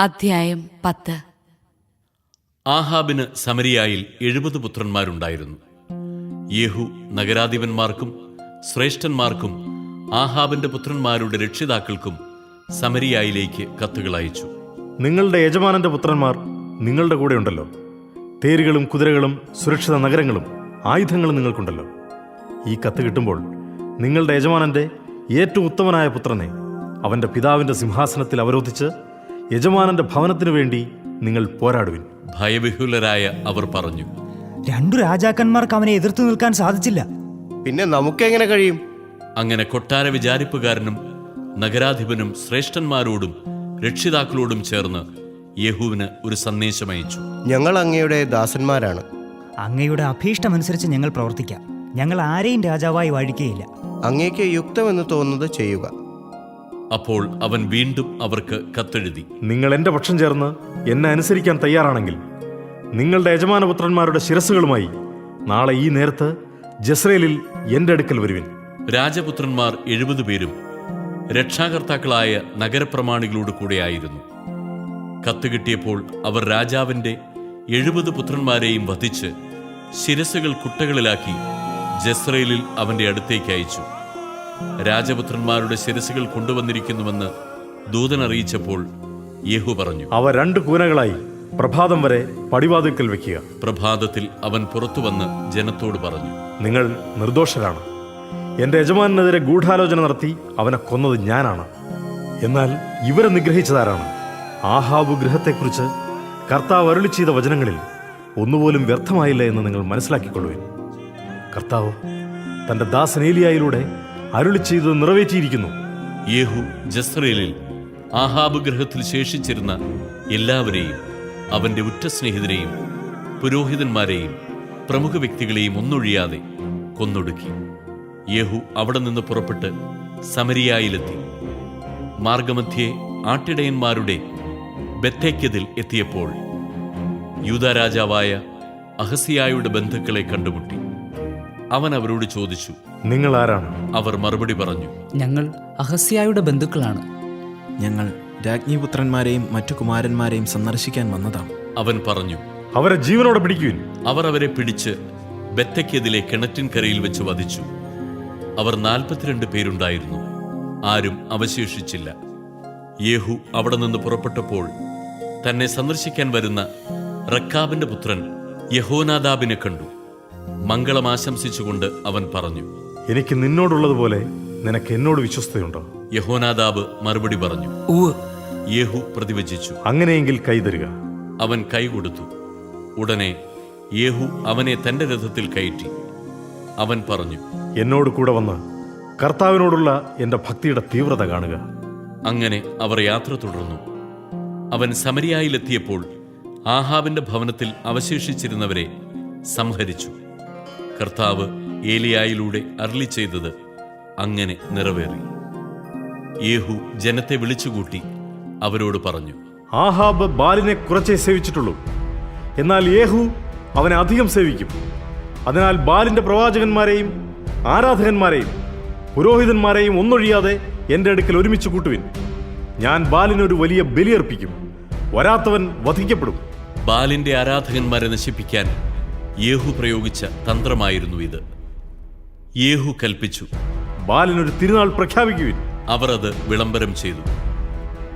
അധ്യായം പത്ത്. ആഹാബിന് സമരിയായിൽ എഴുപത് പുത്രന്മാരുണ്ടായിരുന്നു. യേഹു നഗരാധിപന്മാർക്കും ശ്രേഷ്ഠന്മാർക്കും ആഹാബിന്റെ പുത്രന്മാരുടെ രക്ഷിതാക്കൾക്കും സമരിയായിലേക്ക് കത്തുകൾ അയച്ചു. നിങ്ങളുടെ യജമാനന്റെ പുത്രന്മാർ നിങ്ങളുടെ കൂടെ ഉണ്ടല്ലോ. തേരുകളും കുതിരകളും സുരക്ഷിത നഗരങ്ങളും ആയുധങ്ങളും നിങ്ങൾക്കുണ്ടല്ലോ. ഈ കത്ത് കിട്ടുമ്പോൾ നിങ്ങളുടെ യജമാനന്റെ ഏറ്റവും ഉത്തമനായ പുത്രനെ അവന്റെ പിതാവിന്റെ സിംഹാസനത്തിൽ അവരോധിച്ച് യജമാനന്റെ ഭവനത്തിനു വേണ്ടി നിങ്ങൾ പോരാടുവിൻ. ഭയവിഹുലരായ അവർ പറഞ്ഞു രണ്ടു രാജാക്കന്മാർക്ക് അവനെ എതിർത്തു നിൽക്കാൻ സാധിച്ചില്ല. പിന്നെ നമുക്കെങ്ങനെ കഴിയും? അങ്ങനെ കൊട്ടാര വിചാരിപ്പുകാരനും നഗരാധിപനും ശ്രേഷ്ഠന്മാരോടും രക്ഷിതാക്കളോടും ചേർന്ന് യേഹുവിന് ഒരു സന്ദേശം അയച്ചു. ഞങ്ങൾ അങ്ങയുടെ ദാസന്മാരാണ്. അങ്ങയുടെ അഭീഷ്ടമനുസരിച്ച് ഞങ്ങൾ പ്രവർത്തിക്കാം. ഞങ്ങൾ ആരെയും രാജാവായി വാഴിക്കുകയില്ല. അങ്ങേക്ക് യുക്തമെന്ന് തോന്നുന്നത് ചെയ്യുക. അപ്പോൾ അവൻ വീണ്ടും അവർക്ക് കത്തെഴുതി. നിങ്ങൾ എന്റെ പക്ഷം ചേർന്ന് എന്നെ അനുസരിക്കാൻ തയ്യാറാണെങ്കിൽ നിങ്ങളുടെ യജമാനപുത്രന്മാരുടെ ശിരസുകളുമായി നാളെ ഈ നേരത്ത് ജസ്രേലിൽ എന്റെ അടുക്കൽ വരുവിൻ. രാജപുത്രന്മാർ എഴുപത് പേരും രക്ഷാകർത്താക്കളായ നഗരപ്രമാണികളോട് കൂടെയായിരുന്നു. കത്ത് കിട്ടിയപ്പോൾ അവർ രാജാവിന്റെ എഴുപത് പുത്രന്മാരെയും വധിച്ച് ശിരസുകൾ കുട്ടകളിലാക്കി ജസ്രേലിൽ അവന്റെ അടുത്തേക്ക് അയച്ചു. രാജപുത്രന്മാരുടെ ശിരസുകൾ കൊണ്ടുവന്നിരിക്കുന്നുവെന്ന് ദൂതൻ അറിയിച്ചപ്പോൾ യേഹു പറഞ്ഞു അവ രണ്ട് കൂനകളായി പ്രഭാതം വരെ പടിവാതിൽക്കൽ വെക്കുക. പ്രഭാതത്തിൽ അവൻ പുറത്തു വന്ന് ജനത്തോട് പറഞ്ഞു നിങ്ങൾ നിർദോഷരാണ്. എന്റെ യജമാനെതിരെ ഗൂഢാലോചന നടത്തി അവനെ കൊന്നത് ഞാനാണ്. എന്നാൽ ഇവരെ നിഗ്രഹിച്ചതാരാണ്? ആഹാബു ഗൃഹത്തെക്കുറിച്ച് കർത്താവ് അരുളി ചെയ്ത വചനങ്ങളിൽ ഒന്നുപോലും വ്യർത്ഥമായില്ല എന്ന് നിങ്ങൾ മനസ്സിലാക്കിക്കൊള്ളുവിൻ. കർത്താവ് തന്റെ ദാസൻ ഏലിയായിലൂടെ അരുളി ചെയ്ത് നിറവേറ്റിയിരിക്കുന്നു. യേഹു ജസ്രേലിൽ ആഹാബ് ഗ്രഹത്തിൽ ശേഷിച്ചിരുന്ന എല്ലാവരെയും അവന്റെ ഉറ്റ സ്നേഹിതരെയും പുരോഹിതന്മാരെയും പ്രമുഖ വ്യക്തികളെയും ഒന്നൊഴിയാതെ കൊന്നൊടുക്കി. യേഹു അവിടെ നിന്ന് പുറപ്പെട്ട് സമരിയായിലെത്തി. മാർഗമധ്യേ ആട്ടിടയന്മാരുടെ ബത്തേക്കതിൽ എത്തിയപ്പോൾ യൂതാരാജാവായ അഹസിയായുടെ ബന്ധുക്കളെ കണ്ടുമുട്ടി. അവൻ അവരോട് ചോദിച്ചു നിങ്ങൾ ആരാണ് അവർ മറുപടി പറഞ്ഞു ഞങ്ങൾ അഹസ്യായുടെ ബന്ധുക്കളാണ്. ഞങ്ങൾ രാജ്ഞിപുത്രന്മാരെയും മറ്റു കുമാരന്മാരെയും സന്ദർശിക്കാൻ വന്നതാണ്. അവൻ പറഞ്ഞു അവരെ ജീവനോടെ പിടിക്കുവിൻ. അവർ അവരെ പിടിച്ച് ബെത്തയ്ക്കെതിലെ കിണറ്റിൻകരയിൽ വെച്ച് വധിച്ചു. അവർ നാൽപ്പത്തിരണ്ട് പേരുണ്ടായിരുന്നു ആരും അവശേഷിച്ചില്ല. യേഹു അവിടെ നിന്ന് പുറപ്പെട്ടപ്പോൾ തന്നെ സന്ദർശിക്കാൻ വരുന്ന റക്കാബിന്റെ പുത്രൻ യഹോനാദാബിനെ കണ്ടു. മംഗളം ആശംസിച്ചുകൊണ്ട് അവൻ പറഞ്ഞു എനിക്ക് നിന്നോടുള്ളതുപോലെ നിനക്ക് എന്നോട് വിശ്വസ്തയുണ്ടോ യഹോനാദാബ് മറുപടി പറഞ്ഞു യേഹു പ്രതിവചിച്ചു. അങ്ങനെയെങ്കിൽ കൈതരുക അവൻ കൈ കൊടുത്തു. ഉടനെ യേഹു അവനെ തന്റെ രഥത്തിൽ കയറ്റി. അവൻ പറഞ്ഞു എന്നോട് കൂടെ വന്ന് കർത്താവിനോടുള്ള എന്റെ ഭക്തിയുടെ തീവ്രത കാണുക. അങ്ങനെ അവർ യാത്ര തുടർന്നു. അവൻ സമരിയായിലെത്തിയപ്പോൾ ആഹാബിന്റെ ഭവനത്തിൽ അവശേഷിച്ചിരുന്നവരെ സംഹരിച്ചു. കർത്താവ് ഏലിയായിലൂടെ അരളി ചെയ്തത് അങ്ങനെ നിറവേറി. യേഹു ജനത്തെ വിളിച്ചുകൂട്ടി അവരോട് പറഞ്ഞു ആഹാബ് ബാലിനെ കുറച്ചേ സേവിച്ചിട്ടുള്ളൂ. എന്നാൽ യേഹു അവനെ അധികം സേവിക്കും. അതിനാൽ ബാലിന്റെ പ്രവാചകന്മാരെയും ആരാധകന്മാരെയും പുരോഹിതന്മാരെയും ഒന്നൊഴിയാതെ എന്റെ അടുക്കൽ ഒരുമിച്ച് കൂട്ടുവിൻ. ഞാൻ ബാലിനൊരു വലിയ ബലിയർപ്പിക്കും വരാത്തവൻ വധിക്കപ്പെടും. ബാലിന്റെ ആരാധകന്മാരെ നശിപ്പിക്കാൻ യേഹു പ്രയോഗിച്ച തന്ത്രമായിരുന്നു ഇത്. യേഹു കൽപ്പിച്ചു. ബാലനൊരു തിരുനാൾ പ്രഖ്യാപിക്കുവിൻ. അവർ അത് വിളംബരം ചെയ്തു.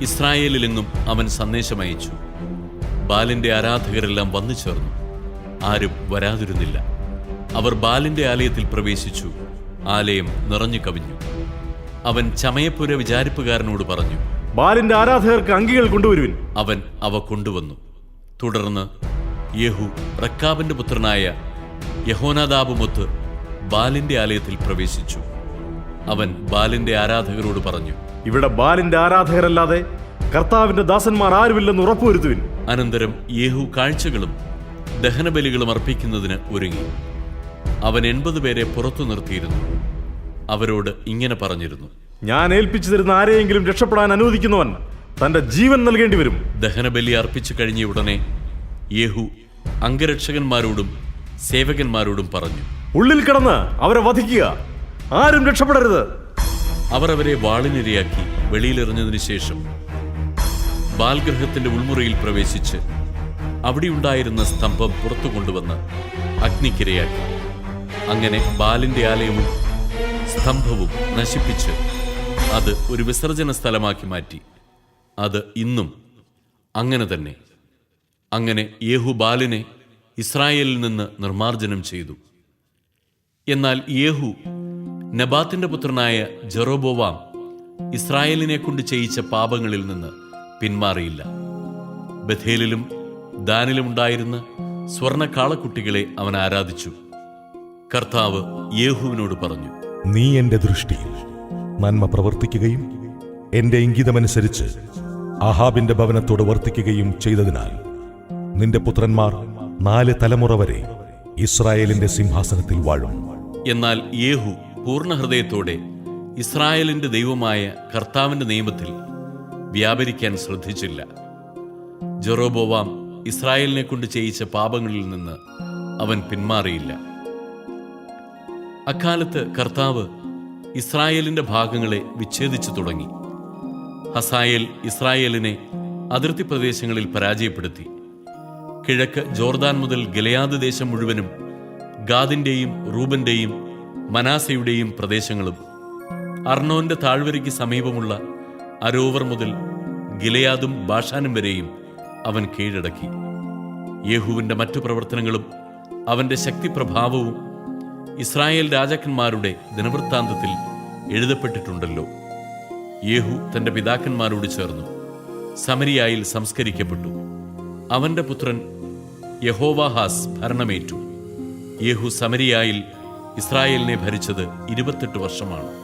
ഇസ്രായേലിലെങ്ങും അവൻ സന്ദേശമയച്ചു ബാലിന്റെ ആരാധകരെല്ലാം വന്നു ചേർന്നു. ആരും വരാതിരുന്നില്ല. അവർ ബാലിന്റെ ആലയത്തിൽ പ്രവേശിച്ചു. ആലയം നിറഞ്ഞു കവിഞ്ഞു. അവൻ ചമയപ്പുര വിചാരിപ്പുകാരനോട് പറഞ്ഞു ബാലിന്റെ ആരാധകർക്ക് അങ്കികൾ കൊണ്ടുവരുവിൻ. അവൻ അവ കൊണ്ടുവന്നു. തുടർന്ന് യേഹു റക്കാബിന്റെ പുത്രനായ യഹോനാദാബുമൊത്ത് ബാലിന്റെ ആലയത്തിൽ പ്രവേശിച്ചു. അവൻ ബാലിന്റെ ആരാധകരോട് പറഞ്ഞു ഇവിടെ ബാലിന്റെ ആരാധകരല്ലാതെ കർത്താവിന്റെ ദാസന്മാർ ആരുമില്ലെന്ന് ഉറപ്പുവരുത്തുവിൻ. അനന്തരം യേഹു കാഴ്ചകളും ദഹനബലികളും അർപ്പിക്കുന്നതിന് ഒരുങ്ങി. അവൻ എൺപത് പേരെ പുറത്തു നിർത്തിയിരുന്നു. അവരോട് ഇങ്ങനെ പറഞ്ഞിരുന്നു ഞാൻ ഏൽപ്പിച്ചു തരുന്ന ആരെയെങ്കിലും രക്ഷപ്പെടാൻ അനുവദിക്കുന്നവൻ തന്റെ ജീവൻ നൽകേണ്ടി വരും ദഹനബലി അർപ്പിച്ചു കഴിഞ്ഞ ഉടനെ യേഹു അംഗരക്ഷകന്മാരോടും സേവകന്മാരോടും പറഞ്ഞു ഉള്ളിൽ കിടന്ന് അവരെ വധിക്കുക. ആരും രക്ഷപ്പെടരുത്. അവർ അവരെ വാളിനിരയാക്കി വെളിയിലെറിഞ്ഞതിനു ശേഷം ബാൽഗ്രഹത്തിന്റെ ഉൾമുറിയിൽ പ്രവേശിച്ച് അവിടെയുണ്ടായിരുന്ന സ്തംഭം പുറത്തു കൊണ്ടുവന്ന് അഗ്നിക്കിരയാക്കി. അങ്ങനെ ബാലിന്റെ ആലയവും സ്തംഭവും നശിപ്പിച്ച് അത് ഒരു വിസർജന സ്ഥലമാക്കി മാറ്റി. അത് ഇന്നും അങ്ങനെ തന്നെ. അങ്ങനെ യേഹുബാലിനെ ഇസ്രായേലിൽ നിന്ന് നിർമ്മാർജനം ചെയ്തു. എന്നാൽ യേഹു നബാത്തിന്റെ പുത്രനായ ജെറോബോവാം ഇസ്രായേലിനെ കൊണ്ട് ചെയ്യിച്ച പാപങ്ങളിൽ നിന്ന് പിന്മാറിയില്ല. ബഥേലിലും ദാനിലും ഉണ്ടായിരുന്ന സ്വർണ കാളക്കുട്ടികളെ അവൻ ആരാധിച്ചു. കർത്താവ് യേഹുവിനോട് പറഞ്ഞു നീ എന്റെ ദൃഷ്ടിയിൽ നന്മ പ്രവർത്തിക്കുകയും എന്റെ ഇംഗിതമനുസരിച്ച് അഹാബിന്റെ ഭവനത്തോട് വർത്തിക്കുകയും ചെയ്തതിനാൽ നിന്റെ പുത്രന്മാർ നാല് തലമുറ വരെ ഇസ്രായേലിന്റെ സിംഹാസനത്തിൽ വാഴും. എന്നാൽ യേഹു പൂർണഹൃദയത്തോടെ ഇസ്രായേലിന്റെ ദൈവമായ കർത്താവിന്റെ നിയമത്തിൽ വ്യാപരിക്കാൻ ശ്രദ്ധിച്ചില്ല. ജെറോബോവാം ഇസ്രായേലിനെ കൊണ്ട് ചെയ്യിച്ച പാപങ്ങളിൽ നിന്ന് അവൻ പിന്മാറിയില്ല. അക്കാലത്ത് കർത്താവ് ഇസ്രായേലിന്റെ ഭാഗങ്ങളെ വിച്ഛേദിച്ചു തുടങ്ങി. ഹസായേൽ ഇസ്രായേലിനെ അതിർത്തി പ്രദേശങ്ങളിൽ പരാജയപ്പെടുത്തി. കിഴക്ക് ജോർദാൻ മുതൽ ഗലയാദ് ദേശം മുഴുവനും ഗാദിന്റെയും റൂബന്റെയും മനാസയുടെയും പ്രദേശങ്ങളും അർണോന്റെ താഴ്വരയ്ക്ക് സമീപമുള്ള അരോവർ മുതൽ ഗിലയാദും ബാഷാനും വരെയും അവൻ കീഴടക്കി. യേഹുവിന്റെ മറ്റു പ്രവർത്തനങ്ങളും അവന്റെ ശക്തിപ്രഭാവവും ഇസ്രായേൽ രാജാക്കന്മാരുടെ ദിനവൃത്താന്തത്തിൽ എഴുതപ്പെട്ടിട്ടുണ്ടല്ലോ. യേഹു തന്റെ പിതാക്കന്മാരോട് ചേർന്നു. സമരിയായിൽ സംസ്കരിക്കപ്പെട്ടു. അവന്റെ പുത്രൻ യഹോവാഹാസ് ഭരണമേറ്റു. യേഹു സമരിയായിൽ ഇസ്രായേലിനെ ഭരിച്ചത് ഇരുപത്തെട്ട് വർഷമാണ്.